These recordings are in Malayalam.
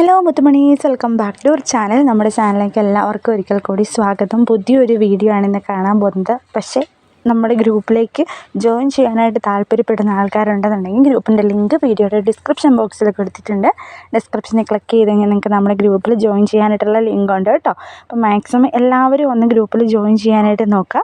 Hello മുത്തുമണീസ്. Welcome back to our channel നമ്മുടെ ചാനലിലേക്ക് എല്ലാവർക്കും ഒരിക്കൽ കൂടി സ്വാഗതം. പുതിയൊരു വീഡിയോ ആണ് ഇന്ന് കാണാൻ പോകുന്നത്. പക്ഷേ നമ്മുടെ ഗ്രൂപ്പിലേക്ക് ജോയിൻ ചെയ്യാനായിട്ട് താല്പര്യപ്പെടുന്ന ആൾക്കാരുണ്ടെന്നുണ്ടെങ്കിൽ ഗ്രൂപ്പിന്റെ ലിങ്ക് വീഡിയോയുടെ ഡിസ്ക്രിപ്ഷൻ ബോക്സിൽ കൊടുത്തിട്ടുണ്ട് ഡിസ്ക്രിപ്ഷനിൽ ക്ലിക്ക് ചെയ്ത് കഴിഞ്ഞാൽ നിങ്ങൾക്ക് നമ്മുടെ ഗ്രൂപ്പിൽ ജോയിൻ ചെയ്യാനായിട്ടുള്ള ലിങ്ക് ഉണ്ട് കേട്ടോ. അപ്പോൾ മാക്സിമം എല്ലാവരും ഒന്ന് ഗ്രൂപ്പിൽ ജോയിൻ ചെയ്യാനായിട്ട് നോക്കുക.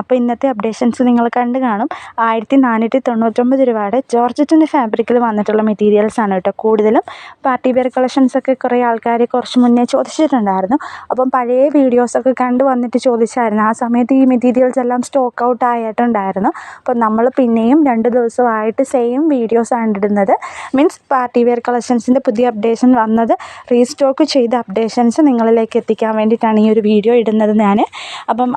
അപ്പോൾ ഇന്നത്തെ അപ്ഡേഷൻസ് നിങ്ങൾ കണ്ടു കാണും. ആയിരത്തി നാനൂറ്റി തൊണ്ണൂറ്റൊമ്പത് രൂപയുടെ ജോർജറ്റിന്റെ ഫാബ്രിക്കിൽ വന്നിട്ടുള്ള മെറ്റീരിയൽസ് ആണ് കേട്ടോ കൂടുതലും. പാർട്ടി വെയർ കളക്ഷൻസ് ഒക്കെ കുറേ ആൾക്കാർ കുറച്ച് മുന്നേ ചോദിച്ചിട്ടുണ്ടായിരുന്നു. അപ്പം പഴയ വീഡിയോസൊക്കെ കണ്ടു വന്നിട്ട് ചോദിച്ചായിരുന്നു. ആ സമയത്ത് ഈ മെറ്റീരിയൽസ് എല്ലാം സ്റ്റോക്ക് സ്റ്റോക്ക് ഔട്ട് ആയിട്ടുണ്ടായിരുന്നു. അപ്പോൾ നമ്മൾ പിന്നെയും രണ്ട് ദിവസമായിട്ട് സെയിം വീഡിയോസാണ് ഇടുന്നത്. മീൻസ് പാർട്ടി വെയർ കളക്ഷൻസിന്റെ പുതിയ അപ്ഡേഷൻ വന്നത് റീസ്റ്റോക്ക് ചെയ്ത അപ്ഡേഷൻസ് നിങ്ങളിലേക്ക് എത്തിക്കാൻ വേണ്ടിയിട്ടാണ് ഈ ഒരു വീഡിയോ ഇടുന്നത് ഞാൻ അപ്പം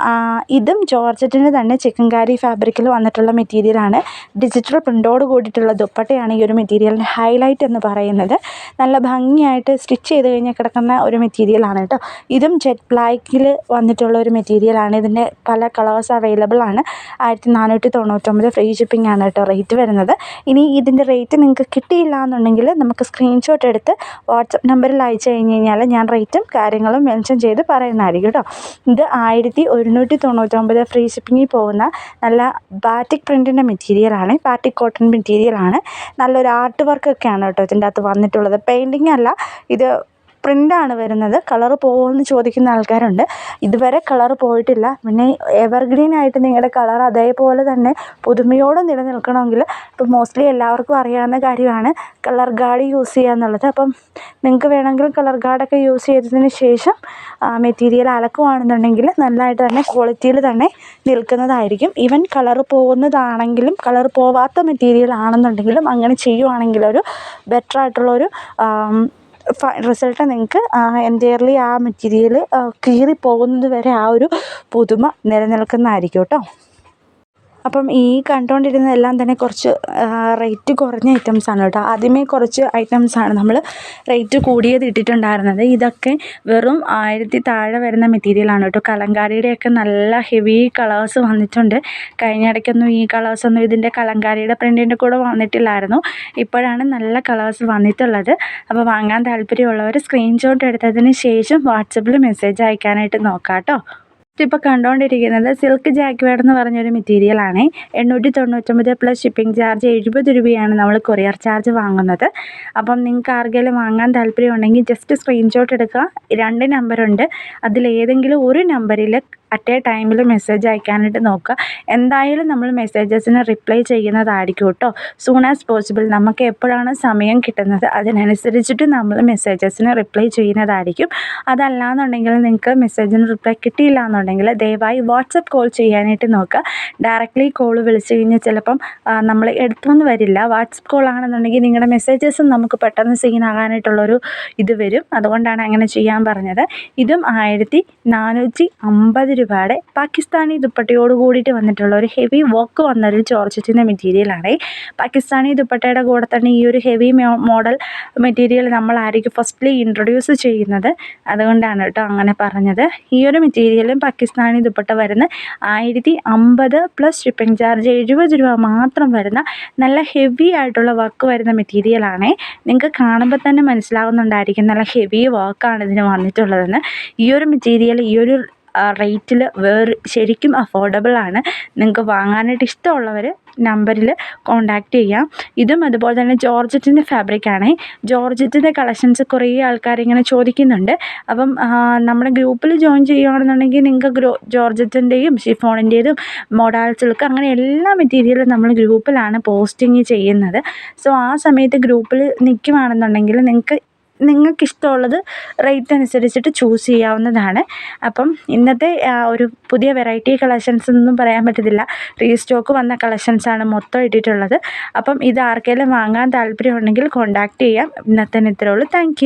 ഇതും ജോർജറ്റിന് തന്നെ ചിക്കൻകാരി ഫാബ്രിക്കിൽ വന്നിട്ടുള്ള മെറ്റീരിയലാണ് ഡിജിറ്റൽ പ്രിന്റോട് കൂടിയിട്ടുള്ള ദുപ്പട്ടയാണ് ഈ ഒരു മെറ്റീരിയലിന്റെ ഹൈലൈറ്റ് എന്ന് പറയുന്നത്. നല്ല ഭംഗിയായിട്ട് സ്റ്റിച്ച് ചെയ്ത് കഴിഞ്ഞാൽ കിടക്കുന്ന ഒരു മെറ്റീരിയലാണ് കേട്ടോ. ഇതും ജെറ്റ് ബ്ലാക്കിൽ വന്നിട്ടുള്ള ഒരു മെറ്റീരിയലാണ് ഇതിന്റെ പല കളേഴ്സ് അവൈലബിൾ ആണ്. ആയിരത്തി നാനൂറ്റി തൊണ്ണൂറ്റൊമ്പത് ഫ്രീ ഷിപ്പിംഗ് ആണ് കേട്ടോ റേറ്റ് വരുന്നത്. ഇനി ഇതിന്റെ റേറ്റ് നിങ്ങൾക്ക് കിട്ടിയില്ല എന്നുണ്ടെങ്കിൽ നമുക്ക് സ്ക്രീൻഷോട്ട് എടുത്ത് വാട്സപ്പ് നമ്പറിൽ അയച്ചു കഴിഞ്ഞ് കഴിഞ്ഞാൽ ഞാൻ റേറ്റും കാര്യങ്ങളും മെൻഷൻ ചെയ്ത് പറയുന്നതായിരിക്കും കേട്ടോ. ഇത് ആയിരത്തി ഒരുന്നൂറ്റി തൊണ്ണൂറ്റൊമ്പത് ഫ്രീ ഷിപ്പിങ്ങിൽ പോകുന്ന നല്ല ബാറ്റിക് പ്രിന്റിന്റെ മെറ്റീരിയലാണ് ബാറ്റിക് കോട്ടൺ മെറ്റീരിയലാണ് നല്ലൊരു ആർട്ട് വർക്കൊക്കെയാണ് കേട്ടോ ഇതിന്റെ അകത്ത് വന്നിട്ടുള്ളത്. പെയിന്റിങ് അല്ല ഇത് പ്രിന്റാണ് വരുന്നത്. കളറ് പോകുമെന്ന് ചോദിക്കുന്ന ആൾക്കാരുണ്ട്. ഇതുവരെ കളറ് പോയിട്ടില്ല. പിന്നെ എവർഗ്രീൻ ആയിട്ട് നിങ്ങളുടെ കളർ അതേപോലെ തന്നെ പുതുമയോടെ നിലനിൽക്കണമെങ്കിൽ ഇപ്പം മോസ്റ്റ്ലി എല്ലാവർക്കും അറിയാവുന്ന കാര്യമാണ് കളർ ഗാർഡ് യൂസ് ചെയ്യുക എന്നുള്ളത്. അപ്പം നിങ്ങൾക്ക് വേണമെങ്കിൽ കളർ ഗാർഡൊക്കെ യൂസ് ചെയ്തതിന് ശേഷം മെറ്റീരിയൽ അലക്കുവാണെന്നുണ്ടെങ്കിൽ നല്ലതായിട്ട് തന്നെ ക്വാളിറ്റിയിൽ തന്നെ നിൽക്കുന്നതായിരിക്കും. ഈവൻ കളർ പോകുന്നതാണെങ്കിലും കളർ പോവാത്ത മെറ്റീരിയൽ ആണെന്നുണ്ടെങ്കിലും അങ്ങനെ ചെയ്യുവാണെങ്കിൽ ബെറ്റർ ആയിട്ടുള്ളൊരു റിസൾട്ട് നിങ്ങൾക്ക് എന്റയർലി ആ മെറ്റീരിയൽ കീറി കീറിപ്പോകുന്നത് വരെ ആ ഒരു പുതുമ നിലനിൽക്കുന്നതായിരിക്കും കേട്ടോ. അപ്പം ഈ കണ്ടുകൊണ്ടിരുന്നതെല്ലാം തന്നെ കുറച്ച് റേറ്റ് കുറഞ്ഞ ഐറ്റംസ് ആണ് കേട്ടോ. ആദ്യമേ കുറച്ച് ഐറ്റംസ് ആണ് നമ്മൾ റേറ്റ് കൂടിയത് ഇട്ടിട്ടുണ്ടായിരുന്നത്. ഇതൊക്കെ വെറും ആയിരത്തി താഴെ വരുന്ന മെറ്റീരിയലാണ് കേട്ടോ. കലങ്കാരിയുടെയൊക്കെ നല്ല ഹെവി കളേഴ്സ് വന്നിട്ടുണ്ട്. കഴിഞ്ഞ ഇടയ്ക്കൊന്നും ഈ കളേഴ്സൊന്നും ഇതിന്റെ കലങ്കാരിയുടെ പ്രിന്റിന്റെ കൂടെ വന്നിട്ടില്ലായിരുന്നു. ഇപ്പോഴാണ് നല്ല കളേഴ്സ് വന്നിട്ടുള്ളത്. അപ്പോൾ വാങ്ങാൻ താല്പര്യമുള്ളവർ സ്ക്രീൻഷോട്ട് എടുത്തതിന് ശേഷം വാട്സപ്പിൽ മെസ്സേജ് അയക്കാനായിട്ട് നോക്കാം കേട്ടോ ഇപ്പോൾ കണ്ടുകൊണ്ടിരിക്കുന്നത് സിൽക്ക് ജാക്ക്വേഡ് എന്ന് പറഞ്ഞൊരു മെറ്റീരിയലാണ് എണ്ണൂറ്റി തൊണ്ണൂറ്റൊമ്പത് പ്ലസ് ഷിപ്പിംഗ് ചാർജ് എഴുപത് രൂപയാണ് നമ്മൾ കൊറിയർ ചാർജ് വാങ്ങുന്നത്. അപ്പം നിങ്ങൾക്ക് ആർക്കെങ്കിലും വാങ്ങാൻ താല്പര്യമുണ്ടെങ്കിൽ ജസ്റ്റ് സ്ക്രീൻഷോട്ട് എടുക്കുക. രണ്ട് നമ്പറുണ്ട് അതിലേതെങ്കിലും ഒരു നമ്പറിൽ അറ്റ് എ ടൈമിൽ മെസ്സേജ് അയക്കാനായിട്ട് നോക്കുക. എന്തായാലും നമ്മൾ മെസ്സേജസിന് റിപ്ലൈ ചെയ്യുന്നതായിരിക്കും കേട്ടോ. സൂൺ ആസ് പോസിബിൾ നമുക്ക് എപ്പോഴാണ് സമയം കിട്ടുന്നത് അതിനനുസരിച്ചിട്ട് നമ്മൾ മെസ്സേജസിന് റിപ്ലൈ ചെയ്യുന്നതായിരിക്കും. അതല്ലാന്നുണ്ടെങ്കിൽ നിങ്ങൾക്ക് മെസ്സേജിന് റിപ്ലൈ കിട്ടിയില്ല എന്നുണ്ടെങ്കിൽ ദയവായി വാട്സപ്പ് കോൾ ചെയ്യാനായിട്ട് നോക്കുക. ഡയറക്റ്റ്ലി കോൾ വിളിച്ച് കഴിഞ്ഞാൽ ചിലപ്പം നമ്മൾ എടുത്തൊന്നും വരില്ല. വാട്സപ്പ് കോൾ ആണെന്നുണ്ടെങ്കിൽ നിങ്ങളുടെ മെസ്സേജസും നമുക്ക് പെട്ടെന്ന് സീൻ ആകാനായിട്ടുള്ളൊരു ഇത് വരും. അതുകൊണ്ടാണ് അങ്ങനെ ചെയ്യാൻ പറഞ്ഞത്. ഇതും ആയിരത്തി നാനൂറ്റി അമ്പത് രൂപയുടെ പാകിസ്ഥാനി ദുപ്പട്ടയോട് കൂടിയിട്ട് വന്നിട്ടുള്ള ഒരു ഹെവി വർക്ക് വന്നൊരു ജോർജറ്റിന്റെ മെറ്റീരിയലാണ് പാകിസ്ഥാനി ദുപ്പട്ടയുടെ കൂടെ തന്നെ ഈ ഒരു ഹെവി മോഡൽ മെറ്റീരിയൽ നമ്മളായിരിക്കും ഫസ്റ്റ്ലി ഇൻട്രൊഡ്യൂസ് ചെയ്യുന്നത്. അതുകൊണ്ടാണ് കേട്ടോ അങ്ങനെ പറഞ്ഞത്. ഈ ഒരു മെറ്റീരിയലും പാകിസ്ഥാനി ദുപ്പട്ട വരുന്ന ആയിരത്തി അമ്പത് പ്ലസ് ഷിപ്പിംഗ് ചാർജ് എഴുപത് രൂപ മാത്രം വരുന്ന നല്ല ഹെവി ആയിട്ടുള്ള വർക്ക് വരുന്ന മെറ്റീരിയലാണ് നിങ്ങൾക്ക് കാണുമ്പോൾ തന്നെ മനസ്സിലാവുന്നുണ്ടായിരിക്കും നല്ല ഹെവി വർക്കാണ് ഇതിന് വന്നിട്ടുള്ളതെന്ന്. ഈ ഒരു മെറ്റീരിയൽ ഈ ഒരു റേറ്റിൽ വേറെ ശരിക്കും അഫോർഡബിൾ ആണ്. നിങ്ങൾക്ക് വാങ്ങാനായിട്ട് ഇഷ്ടമുള്ളവർ നമ്പറിൽ കോൺടാക്റ്റ് ചെയ്യാം. ഇതും അതുപോലെ തന്നെ ജോർജറ്റിന്റെ ഫാബ്രിക്കാണ് ജോർജറ്റിന്റെ കളക്ഷൻസ് കുറേ ആൾക്കാർ ഇങ്ങനെ ചോദിക്കുന്നുണ്ട്. അപ്പം നമ്മുടെ ഗ്രൂപ്പിൽ ജോയിൻ ചെയ്യുകയാണെന്നുണ്ടെങ്കിൽ നിങ്ങൾക്ക് ഗ്രോ ജോർജറ്റിന്റെയും ഷിഫോണിന്റെതും മോഡാൽ സിൽക്ക് അങ്ങനെ എല്ലാ മെറ്റീരിയലും നമ്മൾ ഗ്രൂപ്പിലാണ് പോസ്റ്റിങ് ചെയ്യുന്നത്. സോ ആ സമയത്ത് ഗ്രൂപ്പിൽ നിൽക്കുവാണെന്നുണ്ടെങ്കിൽ നിങ്ങൾക്ക് നിങ്ങൾക്കിഷ്ടമുള്ളത് റേറ്റ് അനുസരിച്ചിട്ട് ചൂസ് ചെയ്യാവുന്നതാണ്. അപ്പം ഇന്നത്തെ ഒരു പുതിയ വെറൈറ്റി കളക്ഷൻസ് ഒന്നും പറയാൻ പറ്റത്തില്ല. റീസ്റ്റോക്ക് വന്ന കളക്ഷൻസാണ് മൊത്തം ഇട്ടിട്ടുള്ളത്. അപ്പം ഇത് ആർക്കെങ്കിലും വാങ്ങാൻ താല്പര്യമുണ്ടെങ്കിൽ കോൺടാക്റ്റ് ചെയ്യാം. ഇന്നത്തെ ഇത്രയേ ഉള്ളൂ. താങ്ക്